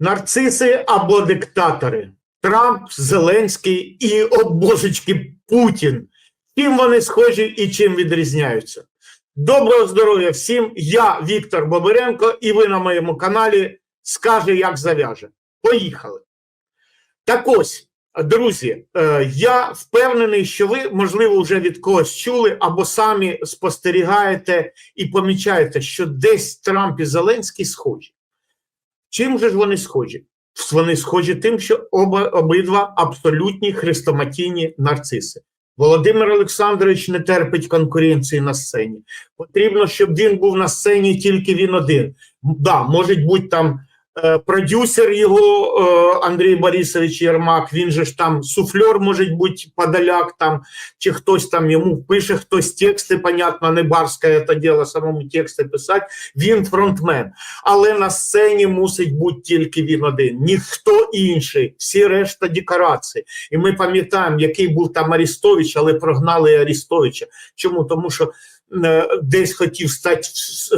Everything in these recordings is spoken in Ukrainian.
нарциси або диктатори. Трамп, Зеленський і, о божечки, Путін. Чим вони схожі і чим відрізняються? Доброго здоров'я всім! Я Віктор Бобиренко, і ви на моєму каналі Скаже, як зав'яже. Поїхали. Так ось, друзі, е, я впевнений, що ви, можливо, вже від когось чули або самі спостерігаєте і помічаєте, що десь Трамп і Зеленський схожі. Чим же ж вони схожі? Вони схожі тим, що оба обидва абсолютні хрестоматійні нарциси. Володимир Олександрович не терпить конкуренції на сцені. Потрібно, щоб він був на сцені тільки він один. Да, може бути там продюсер його е, Андрій Борисович Єрмак, він же ж там суфльор, може бути подаляк, там, чи хтось там йому пише хтось тексти, понятно, не барське це діло, самому тексти писати. Він фронтмен. Але на сцені мусить бути тільки він один, ніхто інший, всі решта декорації. І ми пам'ятаємо, який був там Арістович, але прогнали Арістовича. Чому? Тому що е, десь хотів стати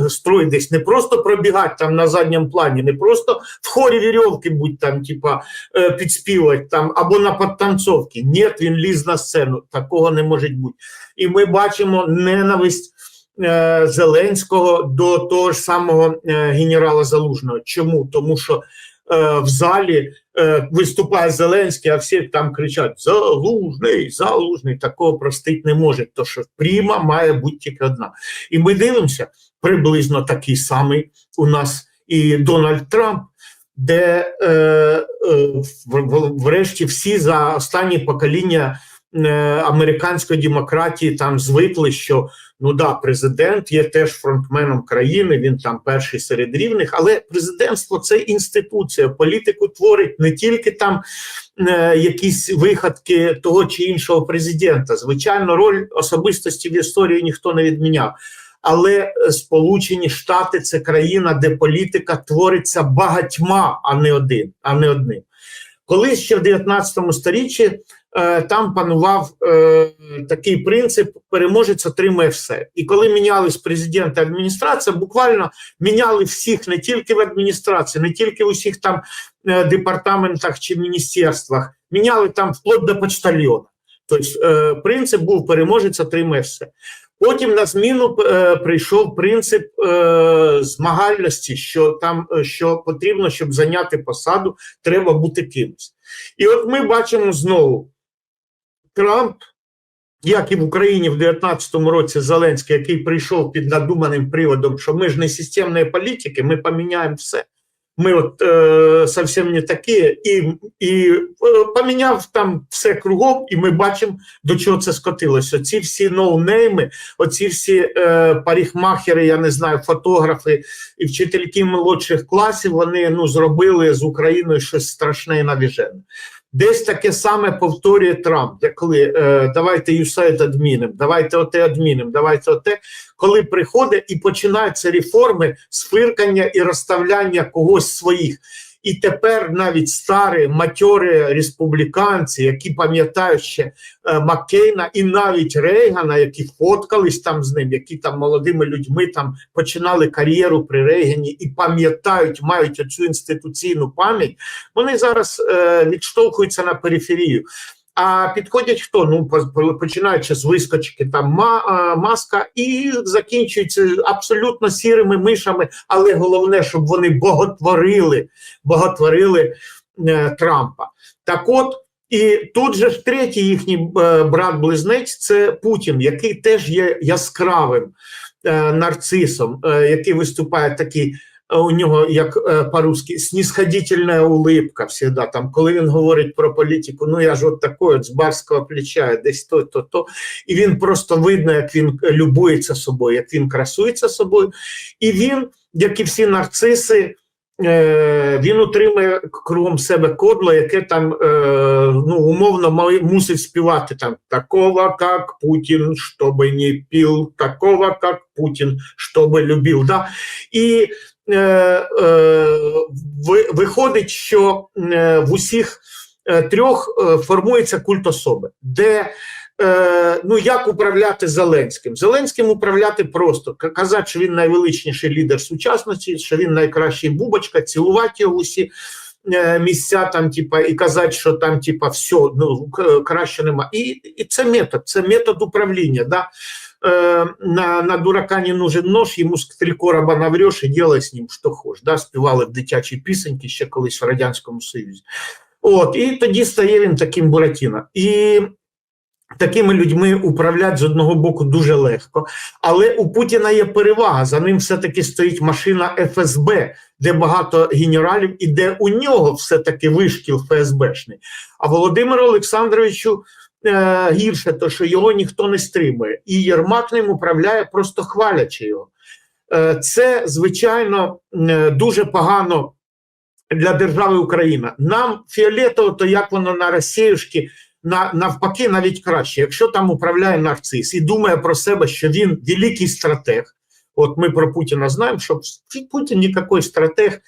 в строй, десь не просто пробігати там на задньому плані, не просто в хорі вірьовки будь там, типа е, підспівати там або на підтанцовці. Ні, він ліз на сцену. Такого не може бути. І ми бачимо ненависть. е, Зеленського до того ж самого е, генерала Залужного. Чому? Тому що е, в залі е, виступає Зеленський, а всі там кричать: Залужний, залужний, такого простить не може. То що пріма має бути тільки одна. І ми дивимося приблизно такий самий у нас і Дональд Трамп, де е, е, врешті всі за останні покоління е, американської демократії там звикли, що ну да, президент є теж фронтменом країни, він там перший серед рівних, але президентство це інституція. Політику творить не тільки там е, якісь виходки того чи іншого президента. Звичайно, роль особистості в історії ніхто не відміняв. Але е, Сполучені Штати це країна, де політика твориться багатьма, а не один, а не одним. Колись ще в 19 сторіччі е, там панував е, такий принцип: переможець отримує все. І коли мінялись президент і адміністрація, буквально міняли всіх не тільки в адміністрації, не тільки в усіх там е, департаментах чи міністерствах, міняли там вплоть до почтальйона. Тобто е, принцип був переможець отримує все. Потім на зміну е, прийшов принцип е, змагальності, що там е, що потрібно, щоб зайняти посаду, треба бути кимось. І от ми бачимо знову Трамп, як і в Україні в 19-му році Зеленський, який прийшов під надуманим приводом, що ми ж не системні політики, ми поміняємо все. Ми от э, зовсім не такі, і, и е, поміняв там все кругом, і ми бачимо, до чого це скотилося. Ці всі ноунейми, оці всі е, парикмахери, я не знаю, фотографи і вчительки молодших класів, вони ну, зробили з Україною щось страшне і навіжене. Десь таке саме повторює Трамп, коли е, давайте юсайт адміним, давайте оте адміним, давайте оте, коли приходить і починаються реформи спиркання і розставляння когось своїх. І тепер навіть старі матьори республіканці, які пам'ятають ще е, Маккейна і навіть Рейгана, які фоткались там з ним, які там молодими людьми там починали кар'єру при Рейгані і пам'ятають, мають оцю інституційну пам'ять, вони зараз е, відштовхуються на периферію. А підходять хто? Ну, по- по- починаючи з вискочки, там маска, і закінчуються абсолютно сірими мишами, але головне, щоб вони боготворили, боготворили е, Трампа. Так от, і тут же ж третій їхній е, брат-близнець це Путін, який теж є яскравим е, нарцисом, е, який виступає такий. Е, У нього, як е, по-русски, снисходительна улыбка всегда. Там, коли він говорить про політику, ну я ж от такий, от з барського плеча, десь то, то, то. І він просто видно, як він любується собою, як він красується собою. І він, як і всі нарциси, е, він утримує кругом себе кодло, яке там е, ну, умовно мусить співати там такого, як Путін, щоб не пив, такого, як Путін, щоб любив. Да? І е, е, ви- виходить, що е, в усіх е, трьох е, формується культ особи, де е, ну як управляти Зеленським? Зеленським управляти просто казати, що він найвеличніший лідер сучасності, що він найкращий бубочка, цілувати його усі. е, місця там, типа, і казати, що там, типа, все, ну краще нема. І, і це метод, це метод управління. Да? Е, на, на дурака не нужен нож, йому з три короба навреш і делай з ним, що хочеш. Да? Співали в дитячі пісеньки ще колись в Радянському Союзі. От, і тоді стає він таким Буратіно. І такими людьми управляти з одного боку дуже легко. Але у Путіна є перевага. За ним все-таки стоїть машина ФСБ, де багато генералів, і де у нього все-таки вишкіл ФСБшний. А Володимиру Олександровичу е, гірше, то що його ніхто не стримує. І Єрмак ним управляє, просто хвалячи його. Е, це, звичайно, е, дуже погано для держави Україна. Нам фіолетово, то як воно на Росіюшки, навпаки, навіть краще. Якщо там управляє нарцис і думає про себе, що він великий стратег. От ми про Путіна знаємо, що Путін ніякий стратег.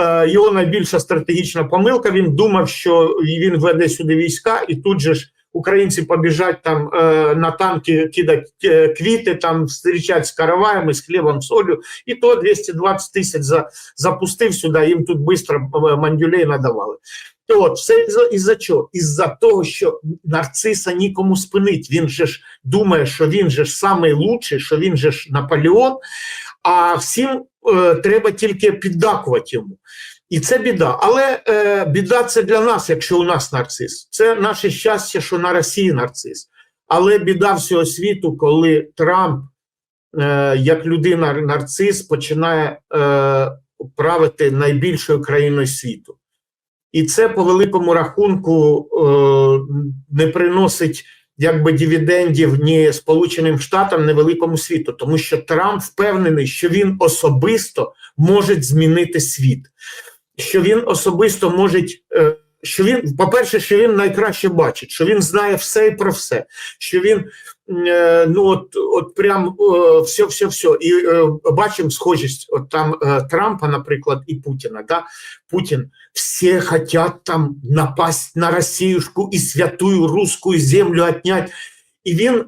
Е, Його найбільша стратегічна помилка. Він думав, що він веде сюди війська, і тут же ж українці побіжать там е, на танки кидати е, квіти, там зустрічати з караваями, з хлібом, солью, і то 220 тисяч за, запустив сюди, їм тут швидко мандюлей надавали. От, все із-за із чого? Із-за того, що нарциса нікому спинить. Він же ж думає, що він же ж лучший, що він же ж Наполеон, а всім е, треба тільки піддакувати йому. І це біда. Але е, біда це для нас, якщо у нас нарцис. Це наше щастя, що на Росії нарцис. Але біда всього світу, коли Трамп, е, як людина нарцис, починає е, правити найбільшою країною світу. І це по великому рахунку е, не приносить якби дивідендів ні Сполученим Штатам, ні великому світу, тому що Трамп впевнений, що він особисто може змінити світ, що він особисто може, е, що він, по-перше, що він найкраще бачить, що він знає все і про все, що він е, ну от, от прям все, все, все. І е, бачимо схожість от там Трампа, наприклад, і Путіна. Да? Путін все хотят там напасть на Росіюшку і святую русскую землю отнять. І він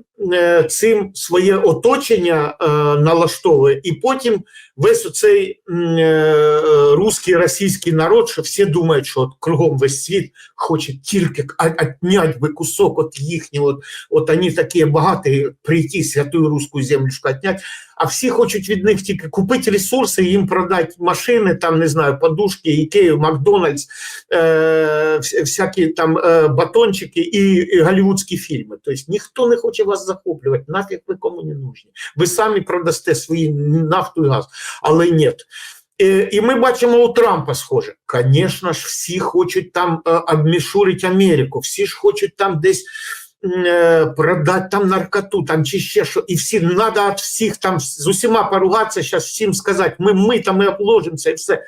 цим своє оточення е, налаштовує, і потім весь оцей е, русський російський народ, що всі думають, що от кругом весь світ хоче тільки отнять би кусок от їхнього, от, от вони такі багаті, прийти святую русскую землюшку отнять, а всі хочуть від них тільки купити ресурси, їм продати машини, там не знаю, подушки, Ікею, Макдональдс, е, всякі там е, батончики і, і голівудські фільми. Тобто ніхто не хоче вас захоплювати, нафіг ви кому не нужні. Ви самі продасте свої нафту і газ, але ні. І, і ми бачимо у Трампа схоже. Звісно ж, всі хочуть там е, обмішурити Америку, всі ж хочуть там десь е, продати там наркоту, там чи ще що, і всі треба від всіх там з усіма поругатися, зараз всім сказати, ми, ми там ми обложимося і все.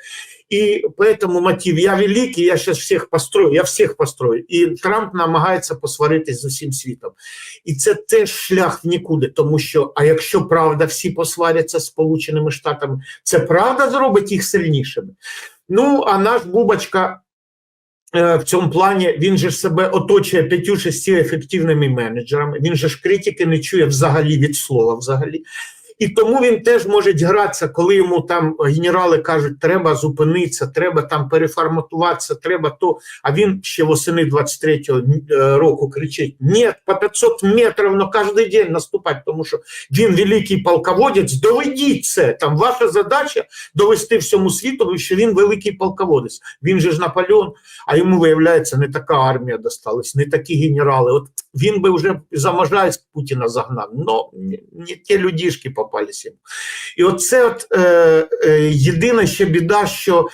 І поэтому мотив я великий, я зараз всіх построю, я всіх построю. І Трамп намагається посваритись з усім світом. І це теж шлях в нікуди, тому що, а якщо правда всі посваряться з Сполученими Штатами, це правда зробить їх сильнішими. Ну, а наш Бубочка е, в цьому плані він же себе оточує п'ятю-шести ефективними менеджерами. Він же ж критики не чує взагалі від слова взагалі. І тому він теж може гратися, коли йому там генерали кажуть, треба зупинитися, треба там переформатуватися, треба то. А він ще восени 23-го е, року кричить: Ні, по 500 метрів на кожен день наступати, тому що він великий полководець. Доведіть це. Там ваша задача довести всьому світу, що він великий полководець. Він же ж Наполеон, а йому виявляється, не така армія досталась, не такі генерали. От він би вже за можливість Путіна загнав. Но не ті людішки попались йому. І оце от е, е, єдина ще біда, що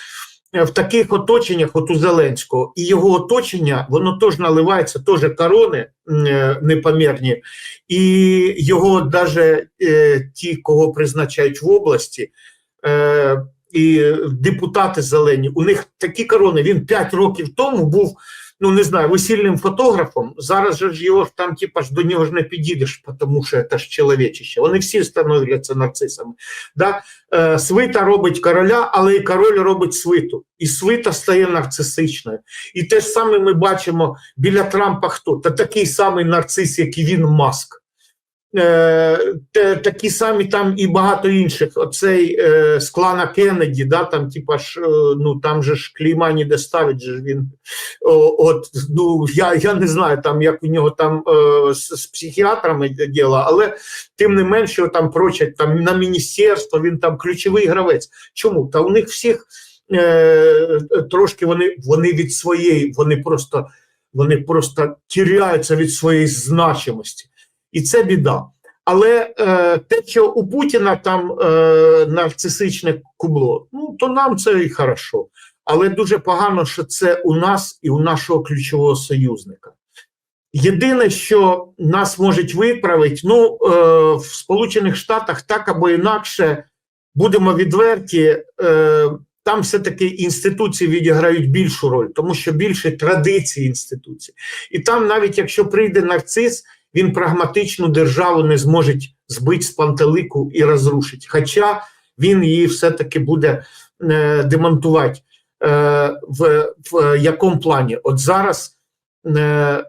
в таких оточеннях, от у Зеленського, і його оточення, воно теж наливається, теж корони е, непомірні, і його навіть е, ті, кого призначають в області, е, і депутати зелені, у них такі корони. Він 5 років тому був ну не знаю, весільним фотографом. Зараз же ж його там, типа ж до нього ж не підійдеш, тому що це ж чоловічище. Вони всі становляться нарцисами. Да? Е, свита робить короля, але і король робить свиту. І свита стає нарцисичною. І те ж саме ми бачимо біля Трампа хто? Та такий самий нарцис, як і він маск. Е, те- такі самі там і багато інших. Оцей е, з клана Кеннеді, да, там, типа ж, е, ну там же ж клейма ніде ставить, же він. О, от, ну, я, я не знаю, там, як у нього там е, з, з психіатрами діло, але тим не менше там прочать там, на міністерство, він там ключовий гравець. Чому? Та у них всіх е, трошки вони, вони від своєї, вони просто, вони просто тіряються від своєї значимості. І це біда. Але е, те, що у Путіна там е, нарцисичне кубло, ну то нам це і хорошо. Але дуже погано, що це у нас і у нашого ключового союзника. Єдине, що нас можуть виправити, ну е, в Сполучених Штатах так або інакше будемо відверті. Е, там все-таки інституції відіграють більшу роль, тому що більше традицій інституцій. І там, навіть якщо прийде нарцис, він прагматичну державу не зможе збити з пантелику і розрушити. Хоча він її все-таки буде е, демонтувати. Е, в, в якому плані? От зараз е,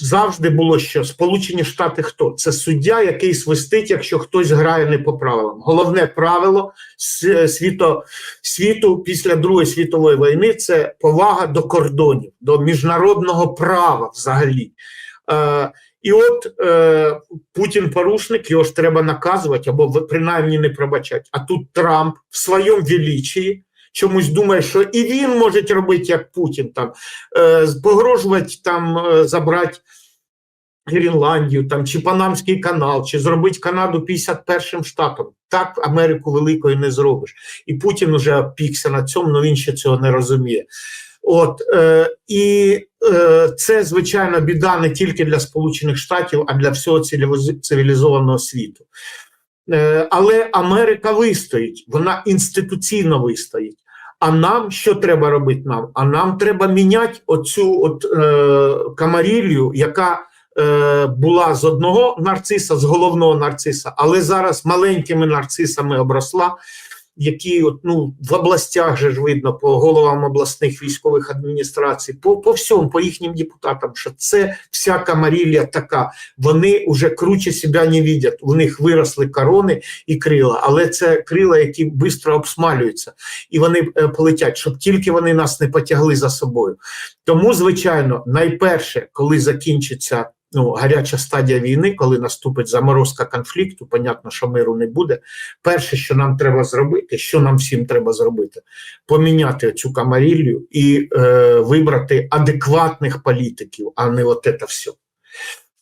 завжди було що Сполучені Штати хто? Це суддя, який свистить, якщо хтось грає не по правилам. Головне правило с- світо, світу після Другої світової війни це повага до кордонів, до міжнародного права взагалі. Е, і от е, Путін порушник, його ж треба наказувати або принаймні не пробачати. А тут Трамп в своєму величії чомусь думає, що і він може робити як Путін, там е, погрожувати там е, забрати Гренландію, там чи Панамський канал, чи зробити Канаду 51 штатом. Так Америку великою не зробиш. І Путін уже опікся на цьому, але він ще цього не розуміє. От е, і е, це звичайно біда не тільки для Сполучених Штатів, а для всього цивілізованого світу. Е, але Америка вистоїть, вона інституційно вистоїть. А нам що треба робити нам? А нам треба міняти оцю от е, камарілью, яка е, була з одного нарциса, з головного нарциса, але зараз маленькими нарцисами обросла, які от, ну, в областях же ж видно по головам обласних військових адміністрацій, по, по всьому, по їхнім депутатам, що це вся камарілля така. Вони вже круче себе не видять. У них виросли корони і крила, але це крила, які швидко обсмалюються, і вони е, полетять, щоб тільки вони нас не потягли за собою. Тому, звичайно, найперше, коли закінчиться ну, гаряча стадія війни, коли наступить заморозка конфлікту, понятно, що миру не буде. Перше, що нам треба зробити, що нам всім треба зробити, поміняти цю камаріллю і е, вибрати адекватних політиків, а не от це все.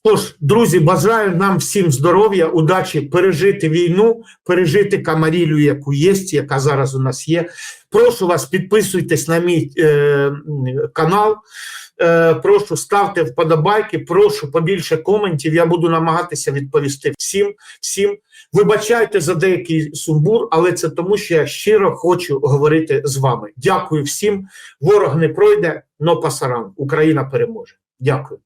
Тож, друзі, бажаю нам всім здоров'я, удачі пережити війну, пережити камарілю, яку є, яка зараз у нас є. Прошу вас, підписуйтесь на мій е, канал. Е, прошу ставте вподобайки, прошу побільше коментів. Я буду намагатися відповісти всім. всім. Вибачайте за деякий сумбур, але це тому, що я щиро хочу говорити з вами. Дякую всім. Ворог не пройде, но пасаран. Україна переможе. Дякую.